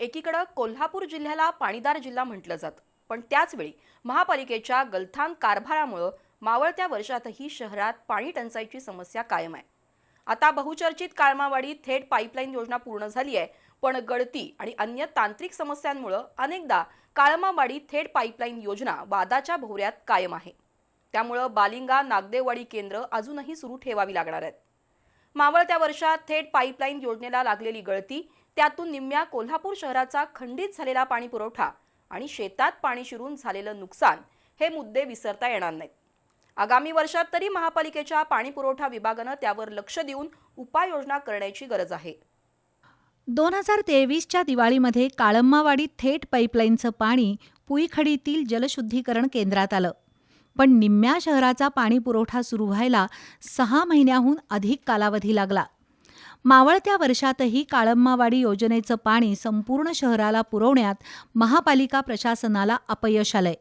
एकीकडं कोल्हापूर जिल्ह्याला पाणीदार जिल्हा म्हटलं जातं पण त्याचवेळी महापालिकेच्या गलथान कारभारामुळं मावळत्या वर्षातही शहरात पाणी टंचाईची समस्या कायम आहे. आता बहुचर्चित काळमावाडी थेट पाईपलाईन योजना पूर्ण झाली आहे पण गळती आणि अन्य तांत्रिक समस्यांमुळं अनेकदा काळमावाडी थेट पाईपलाईन योजना वादाच्या भोवऱ्यात कायम आहे. त्यामुळं बालिंगा नागदेववाडी केंद्र अजूनही सुरू ठेवावी लागणार आहेत. मावळत्या वर्षात थेट पाईपलाईन योजनेला लागलेली गळती त्यातून निम्म्या कोल्हापूर शहराचा खंडित झालेला पाणी पुरवठा आणि शेतात पाणी शिरून झालेलं नुकसान हे मुद्दे विसरता येणार नाहीत. आगामी वर्षात तरी महापालिकेच्या पाणी पुरवठा विभागानं त्यावर लक्ष देऊन उपाययोजना करण्याची गरज आहे. दोन हजार तेवीसच्या दिवाळीमध्ये काळम्मावाडी थेट पाईपलाईनचं पाणी पुईखडीतील जलशुद्धीकरण केंद्रात आलं. पण निम्म्या शहराचा पाणी पुरवठा सुरू व्हायला सहा महिन्याहून अधिक कालावधी लागला. मावळत्या वर्षातही काळम्मावाडी योजनेचं पाणी संपूर्ण शहराला पुरवण्यात महापालिका प्रशासनाला अपयश आलंय.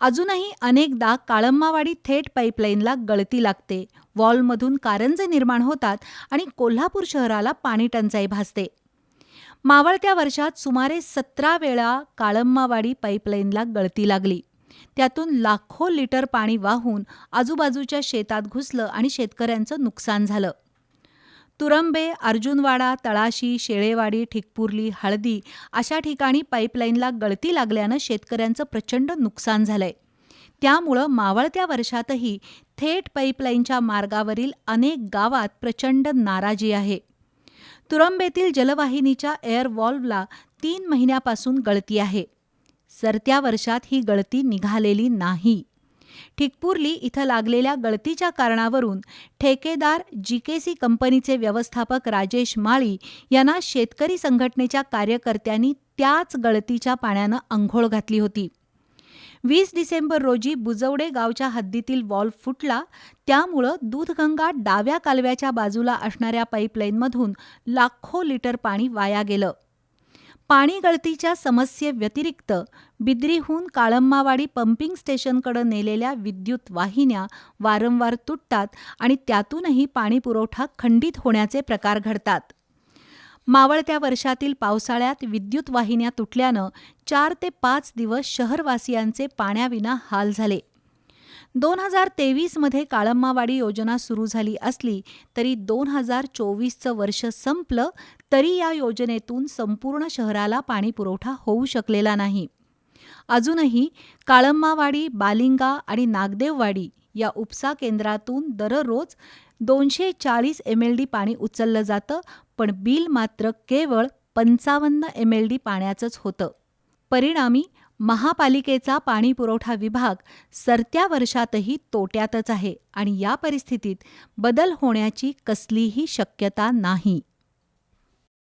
अजूनही अनेकदा काळम्मावाडी थेट पाईपलाईनला गळती लागते. वॉलमधून कारंजे निर्माण होतात आणि कोल्हापूर शहराला पाणी टंचाई भासते. मावळत्या वर्षात सुमारे सतरा वेळा काळम्मावाडी पाईपलाईनला गळती लागली. त्यातून लाखो लिटर पाणी वाहून आजूबाजूच्या शेतात घुसलं आणि शेतकऱ्यांचं नुकसान झालं. तुरंबे अर्जुनवाडा तळाशी शेळेवाडी ठिकपुर्ली हळदी अशा ठिकाणी पाईपलाईनला गळती लागल्यानं शेतकऱ्यांचं प्रचंड नुकसान झालंय. त्यामुळं मावळत्या वर्षातही थेट पाईपलाईनच्या मार्गावरील अनेक गावात प्रचंड नाराजी आहे. तुरंबेतील जलवाहिनीच्या एअरवॉल्वला तीन महिन्यापासून गळती आहे. सरत्या वर्षात ही गळती निघालेली नाही. ठिकपुर्ली इथं लागलेल्या गळतीच्या कारणावरून ठेकेदार जीकेसी कंपनीचे व्यवस्थापक राजेश माळी यांना शेतकरी संघटनेच्या कार्यकर्त्यांनी त्याच गळतीच्या पाण्यानं अंघोळ घातली होती. वीस डिसेंबर रोजी बुजवडे गावच्या हद्दीतील वॉल्व फुटला. त्यामुळं दूधगंगा डाव्या कालव्याच्या बाजूला असणाऱ्या पाईपलाईनमधून लाखो लिटर पाणी वाया गेलं. पाणी गळतीच्या समस्येव्यतिरिक्त बिद्रीहून काळम्मावाडी पंपिंग स्टेशनकडे नेलेल्या विद्युत वाहिन्या वारंवार तुटतात आणि त्यातूनही पाणी पुरवठा खंडित होण्याचे प्रकार घडतात. मावळत्या वर्षातील पावसाळ्यात विद्युत वाहिन्या तुटल्यानं चार ते पाच दिवस शहरवासियांचे पाण्याविना हाल झाले. दोन हजार तेवीसमध्ये काळम्मावाडी योजना सुरू झाली असली तरी दोन हजार चोवीसचं वर्ष संपलं तरी या योजनेतून संपूर्ण शहराला पाणीपुरवठा होऊ शकलेला नाही. अजूनही काळम्मावाडी बालिंगा आणि नागदेववाडी या उपसा केंद्रातून दररोज दोनशे चाळीस एम एल डी पाणी उचललं जातं पण बिल मात्र केवळ पंचावन्न एम एल डी पाण्याचंच होतं. परिणामी महापालिकेचा पाणी पुरवठा विभाग सरत्या वर्षातही तोट्यातच आहे आणि या परिस्थितीत बदल होण्याची कसलीही शक्यता नाही.